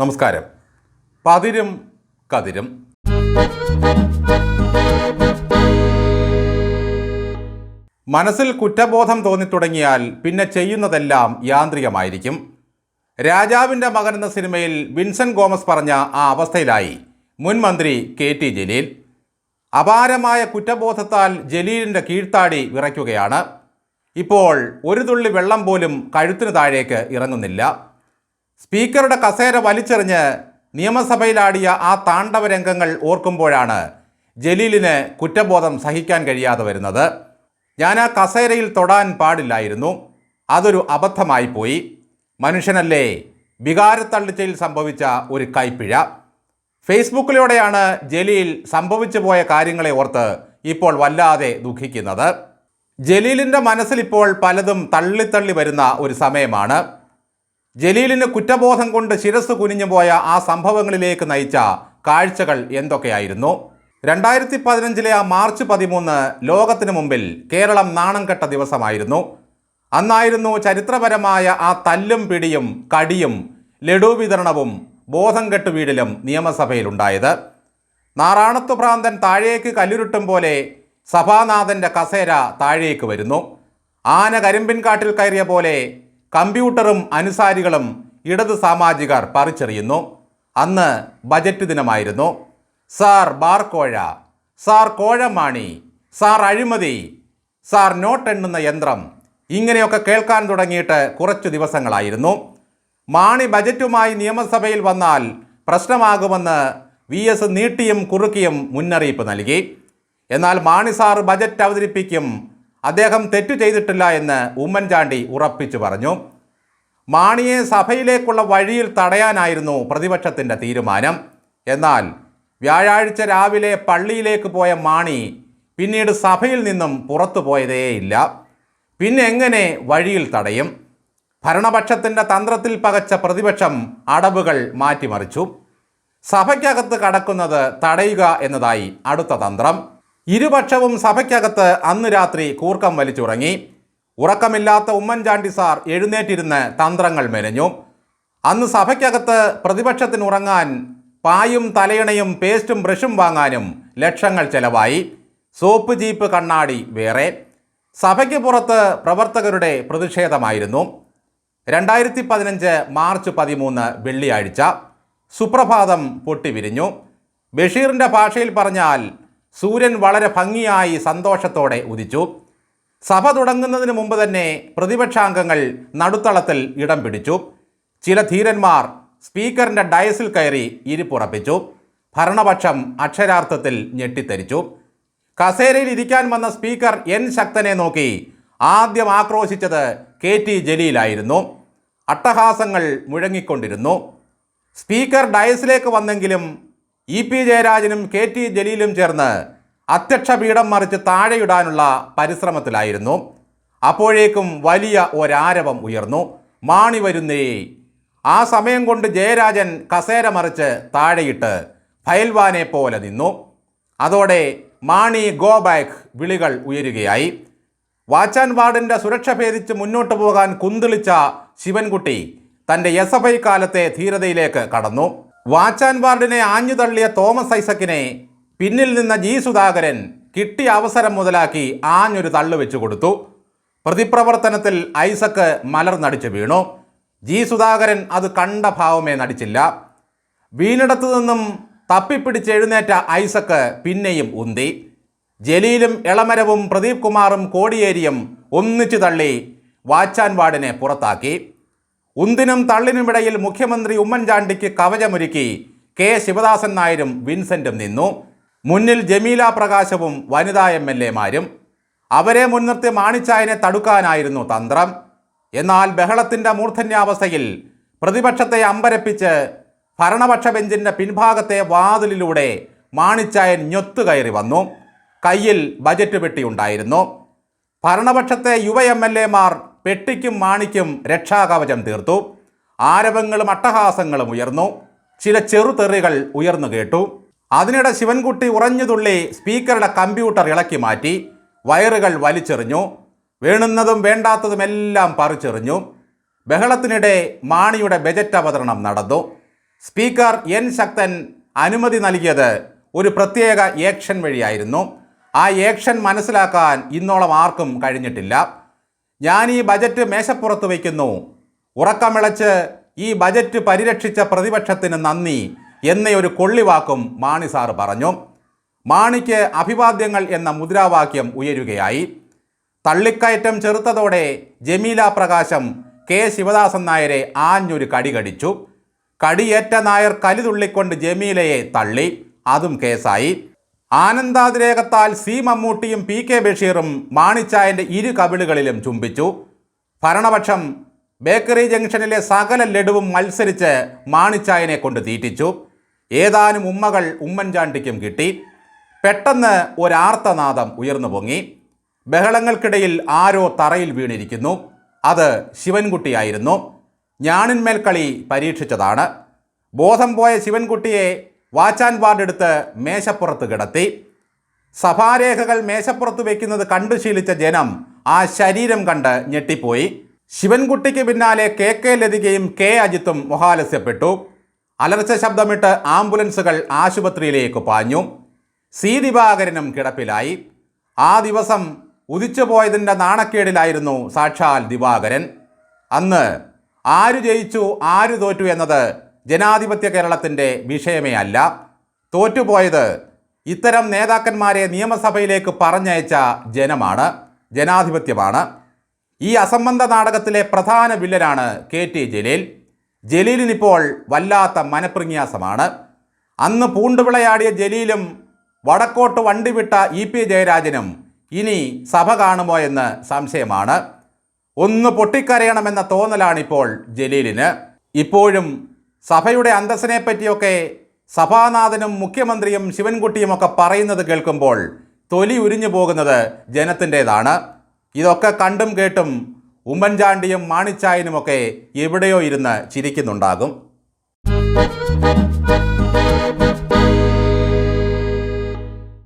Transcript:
നമസ്കാരം. പതിരും കതിരും. മനസ്സിൽ കുറ്റബോധം തോന്നിത്തുടങ്ങിയാൽ പിന്നെ ചെയ്യുന്നതെല്ലാം യാന്ത്രികമായിരിക്കും. രാജാവിന്റെ മകൻ എന്ന സിനിമയിൽ വിൻസെന്റ് ഗോമസ് പറഞ്ഞ ആ അവസ്ഥയിലായി. മുൻ മന്ത്രി കെ ടി ജലീൽ. അപാരമായ കുറ്റബോധത്താൽ ജലീലിന്റെ കീഴ്ത്താടി വിറയ്ക്കുകയാണ്. ഇപ്പോൾ ഒരു തുള്ളി വെള്ളം പോലും കഴുത്തിന് താഴേക്ക് ഇറങ്ങുന്നില്ല. സ്പീക്കറുടെ കസേര വലിച്ചെറിഞ്ഞ് നിയമസഭയിലാടിയ ആ താണ്ഡവ രംഗങ്ങൾ ഓർക്കുമ്പോഴാണ് ജലീലിന് കുറ്റബോധം സഹിക്കാൻ കഴിയാതെ വരുന്നത്. ഞാൻ ആ കസേരയിൽ തൊടാൻ പാടില്ലായിരുന്നു. അതൊരു അബദ്ധമായി പോയി. മനുഷ്യനല്ലേ? വികാരത്തള്ളിച്ചയിൽ സംഭവിച്ച ഒരു കൈപ്പിഴ. ഫേസ്ബുക്കിലൂടെയാണ് ജലീൽ സംഭവിച്ചു പോയ കാര്യങ്ങളെ ഓർത്ത് ഇപ്പോൾ വല്ലാതെ ദുഃഖിക്കുന്നത്. ജലീലിന്റെ മനസ്സിൽ ഇപ്പോൾ പലതും തള്ളിത്തള്ളി വരുന്ന ഒരു സമയമാണ്. ജലീലിന് കുറ്റബോധം കൊണ്ട് ശിരസ് കുനിഞ്ഞു പോയ ആ സംഭവങ്ങളിലേക്ക് നയിച്ച കാഴ്ചകൾ എന്തൊക്കെയായിരുന്നു? രണ്ടായിരത്തി പതിനഞ്ചിലെ ആ മാർച്ച് പതിമൂന്ന് ലോകത്തിനു മുമ്പിൽ കേരളം നാണം കെട്ട ദിവസമായിരുന്നു. അന്നായിരുന്നു ചരിത്രപരമായ ആ തല്ലും പിടിയും കടിയും ലഡു വിതരണവും ബോധം കെട്ട് വീടിലും നിയമസഭയിലുണ്ടായത്. നാറാണത്തു ഭ്രാന്തൻ താഴേക്ക് കല്ലുരുട്ടും പോലെ സഭാനാഥന്റെ കസേര താഴേക്ക് വരുന്നു. ആന കരിമ്പിൻ കാട്ടിൽ കയറിയ പോലെ കമ്പ്യൂട്ടറും അനുസാരികളും ഇടത് സാമാജികർ പറിച്ചെറിയുന്നു. അന്ന് ബജറ്റ് ദിനമായിരുന്നു. സാർ ബാർക്കോഴ സാർ കോഴമാണി സാർ അഴിമതി സാർ നോട്ട് എണ്ണുന്ന യന്ത്രം ഇങ്ങനെയൊക്കെ കേൾക്കാൻ തുടങ്ങിയിട്ട് കുറച്ചു ദിവസങ്ങളായിരുന്നു. മാണി ബജറ്റുമായി നിയമസഭയിൽ വന്നാൽ പ്രശ്നമാകുമെന്ന് വി എസ് നീട്ടിയും കുറുക്കിയും മുന്നറിയിപ്പ് നൽകി. എന്നാൽ മാണി സാർ ബജറ്റ് അവതരിപ്പിക്കും അദ്ദേഹം തെറ്റു ചെയ്തിട്ടില്ല എന്ന് ഉമ്മൻചാണ്ടി ഉറപ്പിച്ചു പറഞ്ഞു. മാണിയെ സഭയിലേക്കുള്ള വഴിയിൽ തടയാനായിരുന്നു പ്രതിപക്ഷത്തിന്റെ തീരുമാനം. എന്നാൽ വ്യാഴാഴ്ച രാവിലെ പള്ളിയിലേക്ക് പോയ മാണി പിന്നീട് സഭയിൽ നിന്നും പുറത്തു പോയതേയില്ല. പിന്നെ എങ്ങനെ വഴിയിൽ തടയും? ഭരണപക്ഷത്തിന്റെ തന്ത്രത്തിൽ പകച്ച പ്രതിപക്ഷം അടവുകൾ മാറ്റിമറിച്ചു. സഭയ്ക്കകത്ത് കടക്കുന്നത് തടയുക എന്നതായി അടുത്ത തന്ത്രം. ഇരുപക്ഷവും സഭയ്ക്കകത്ത് അന്ന് രാത്രി കൂർക്കം വലിച്ചുറങ്ങി. ഉറക്കമില്ലാത്ത ഉമ്മൻചാണ്ടി സാർ എഴുന്നേറ്റിരുന്ന് തന്ത്രങ്ങൾ മെനഞ്ഞു. അന്ന് സഭയ്ക്കകത്ത് പ്രതിപക്ഷത്തിന് ഉറങ്ങാൻ പായും തലയിണയും പേസ്റ്റും ബ്രഷും വാങ്ങാനും ലക്ഷങ്ങൾ ചെലവായി. സോപ്പ് ജീപ്പ് കണ്ണാടി വേറെ. സഭയ്ക്ക് പുറത്ത് പ്രവർത്തകരുടെ പ്രതിഷേധമായിരുന്നു. രണ്ടായിരത്തി പതിനഞ്ച് മാർച്ച് പതിമൂന്ന് വെള്ളിയാഴ്ച സുപ്രഭാതം പൊട്ടിവിരിഞ്ഞു. ബഷീറിന്റെ ഭാഷയിൽ പറഞ്ഞാൽ സൂര്യൻ വളരെ ഭംഗിയായി സന്തോഷത്തോടെ ഉദിച്ചു. സഭ തുടങ്ങുന്നതിന് മുമ്പ് തന്നെ പ്രതിപക്ഷാംഗങ്ങൾ നടുത്തളത്തിൽ ഇടം പിടിച്ചു. ചില ധീരന്മാർ സ്പീക്കറിന്റെ ഡയസിൽ കയറി ഇരിപ്പുറപ്പിച്ചു. ഭരണപക്ഷം അക്ഷരാർത്ഥത്തിൽ ഞെട്ടിത്തരിച്ചു കസേരയിൽ ഇരിക്കാൻ വന്ന സ്പീക്കർ എൻ ശക്തനെ നോക്കി ആദ്യം ആക്രോശിച്ചത് കെ ടി ജലീലായിരുന്നു. അട്ടഹാസങ്ങൾ മുഴങ്ങിക്കൊണ്ടിരുന്നു. സ്പീക്കർ ഡയസിലേക്ക് വന്നെങ്കിലും ഇ പി ജയരാജനും കെ ടി ജലീലും ചേർന്ന് അധ്യക്ഷ പീഠം മറിച്ച് താഴെയിടാനുള്ള പരിശ്രമത്തിലായിരുന്നു. അപ്പോഴേക്കും വലിയ ഒരാരവം ഉയർന്നു. മാണി വരുന്നേ ആ സമയം കൊണ്ട് ജയരാജൻ കസേര മറിച്ച് താഴെയിട്ട് ഫയൽവാനെ പോലെ നിന്നു. അതോടെ മാണി ഗോ ബാക്ക് വിളികൾ ഉയരുകയായി. വാച്ചാൻ വാർഡിന്റെ സുരക്ഷ ഭേദിച്ച് മുന്നോട്ട് പോകാൻ കുന്തിളിച്ച ശിവൻകുട്ടി തന്റെ എസ് എഫ് ഐ കാലത്തെ ധീരതയിലേക്ക് കടന്നു. വാച്ചാൻ വാർഡിനെ ആഞ്ഞു തള്ളിയ തോമസ് ഐസക്കിനെ പിന്നിൽ നിന്ന ജി സുധാകരൻ കിട്ടിയ അവസരം മുതലാക്കി ആഞ്ഞൊരു തള്ളു വെച്ചു കൊടുത്തു. പ്രതിപ്രവർത്തനത്തിൽ ഐസക്ക് മലർന്നടിച്ച് വീണു. ജി സുധാകരൻ അത് കണ്ട ഭാവമേ നടിച്ചില്ല. വീണിടത്തു നിന്നും തപ്പിപ്പിടിച്ച് എഴുന്നേറ്റ ഐസക്ക് പിന്നെയും ഉന്തി. ജലീലും ഇളമരവും പ്രദീപ് കുമാറും കോടിയേരിയും ഒന്നിച്ചു തള്ളി വാച്ചാൻ വാർഡിനെ പുറത്താക്കി. ഉന്തിനും തള്ളിനുമിടയിൽ മുഖ്യമന്ത്രി ഉമ്മൻചാണ്ടിക്ക് കവചമൊരുക്കി കെ ശിവദാസൻ നായരും വിൻസെന്റും നിന്നു. മുന്നിൽ ജമീല പ്രകാശവും വനിതാ എം എൽ എമാരും. അവരെ മുൻനിർത്തി മാണിച്ചായനെ തടുക്കാനായിരുന്നു തന്ത്രം. എന്നാൽ ബഹളത്തിന്റെ മൂർധന്യാവസ്ഥയിൽ പ്രതിപക്ഷത്തെ അമ്പരപ്പിച്ച് ഭരണപക്ഷ ബെഞ്ചിന്റെ പിൻഭാഗത്തെ വാതിലിലൂടെ മാണിച്ചായൻ ഞൊത്തുകയറി വന്നു. കയ്യിൽ ബജറ്റ് പെട്ടിയുണ്ടായിരുന്നു. ഭരണപക്ഷത്തെ യുവ എം എൽ എമാർ പെട്ടിക്കും മാണിക്കും രക്ഷാകവചം തീർത്തു. ആരവങ്ങളും അട്ടഹാസങ്ങളും ഉയർന്നു. ചില ചെറുതെറികൾ ഉയർന്നു കേട്ടു. അതിനിടെ ശിവൻകുട്ടി ഉറഞ്ഞുതുള്ളി സ്പീക്കറുടെ കമ്പ്യൂട്ടർ ഇളക്കി മാറ്റി. വയറുകൾ വലിച്ചെറിഞ്ഞു. വേണുന്നതും വേണ്ടാത്തതുമെല്ലാം പറിച്ചെറിഞ്ഞു. ബഹളത്തിനിടെ മാണിയുടെ ബജറ്റ് അവതരണം നടന്നു. സ്പീക്കർ എൻ ശക്തൻ അനുമതി നൽകിയത് ഒരു പ്രത്യേക ഏക്ഷൻ വഴിയായിരുന്നു. ആ ഏക്ഷൻ മനസ്സിലാക്കാൻ ഇന്നോളം ആർക്കും കഴിഞ്ഞിട്ടില്ല. ഞാൻ ഈ ബജറ്റ് മേശപ്പുറത്ത് വയ്ക്കുന്നു. ഉറക്കമിളച്ച് ഈ ബജറ്റ് പരിരക്ഷിച്ച പ്രതിപക്ഷത്തിന് നന്ദി എന്ന ഒരു കൊള്ളിവാക്കും മാണി സാർ പറഞ്ഞു. മാണിക്ക് അഭിവാദ്യങ്ങൾ എന്ന മുദ്രാവാക്യം ഉയരുകയായി. തള്ളിക്കയറ്റം ചെറുത്തതോടെ ജമീല പ്രകാശം കെ ശിവദാസൻ നായരെ ആഞ്ഞൊരു കടി കടിച്ചു. കടിയേറ്റ നായർ കലിതുള്ളിക്കൊണ്ട് ജമീലയെ തള്ളി. അതും കേസായി. ആനന്ദാതിരേകത്താൽ സി മമ്മൂട്ടിയും പി കെ ബഷീറും മാണിച്ചായന്റെ ഇരു കവിളുകളിലും ചുംബിച്ചു. ഭരണപക്ഷം ബേക്കറി ജംഗ്ഷനിലെ സകല ലഡുവും മത്സരിച്ച് മാണിച്ചായനെ കൊണ്ട് തീറ്റിച്ചു. ഏതാനും ഉമ്മകൾ ഉമ്മൻചാണ്ടിക്കും കിട്ടി. പെട്ടെന്ന് ഒരാർത്തനാദം ഉയർന്നു പൊങ്ങി. ബഹളങ്ങൾക്കിടയിൽ ആരോ തറയിൽ വീണിരിക്കുന്നു. അത് ശിവൻകുട്ടിയായിരുന്നു. ഞാണിന്മേൽ പരീക്ഷിച്ചതാണ്. ബോധം പോയ ശിവൻകുട്ടിയെ വാച്ചാൻ വാർഡെടുത്ത് മേശപ്പുറത്ത് കിടത്തി. സഭാരേഖകൾ മേശപ്പുറത്ത് വയ്ക്കുന്നത് കണ്ടു ശീലിച്ച ജനം ആ ശരീരം കണ്ട് ഞെട്ടിപ്പോയി. ശിവൻകുട്ടിക്ക് പിന്നാലെ കെ കെ ലതികയും കെ അജിത്തും മൊഹാലസ്യപ്പെട്ടു. അലർച്ച ശബ്ദമിട്ട് ആംബുലൻസുകൾ ആശുപത്രിയിലേക്ക് പാഞ്ഞു. സി ദിവാകരനും കിടപ്പിലായി. ആ ദിവസം ഉദിച്ചുപോയതിന്റെ നാണക്കേടിലായിരുന്നു സാക്ഷാൽ ദിവാകരൻ. അന്ന് ആര് ജയിച്ചു ആര് തോറ്റു എന്നത് ജനാധിപത്യ കേരളത്തിന്റെ വിഷയമേ അല്ല. തോറ്റുപോയത് ഇത്തരം നേതാക്കന്മാരെ നിയമസഭയിലേക്ക് പറഞ്ഞയച്ച ജനമാണ് ജനാധിപത്യമാണ്. ഈ അസംബന്ധ നാടകത്തിലെ പ്രധാന വില്ലനാണ് കെ ടി ജലീൽ. ജലീലിനിപ്പോൾ വല്ലാത്ത മനപ്രന്യാസമാണ് അന്ന് പൂണ്ടുവിളയാടിയ ജലീലും വടക്കോട്ട് വണ്ടി വിട്ട ഇ പി ജയരാജനും ഇനി സഭ കാണുമോ എന്ന് സംശയമാണ്. ഒന്ന് പൊട്ടിക്കരയണമെന്ന തോന്നലാണിപ്പോൾ ജലീലിന്. ഇപ്പോഴും സഭയുടെ അന്തസ്സിനെ പറ്റിയൊക്കെ സഭാനാഥനും മുഖ്യമന്ത്രിയും ശിവൻകുട്ടിയുമൊക്കെ പറയുന്നത് കേൾക്കുമ്പോൾ തൊലി ഉരിഞ്ഞു പോകുന്നത് ജനത്തിന്റെതാണ്. ഇതൊക്കെ കണ്ടും കേട്ടും ഉമ്മൻചാണ്ടിയും മാണിച്ചായനുമൊക്കെ എവിടെയോ ഇരുന്ന് ചിരിക്കുന്നുണ്ടാകും.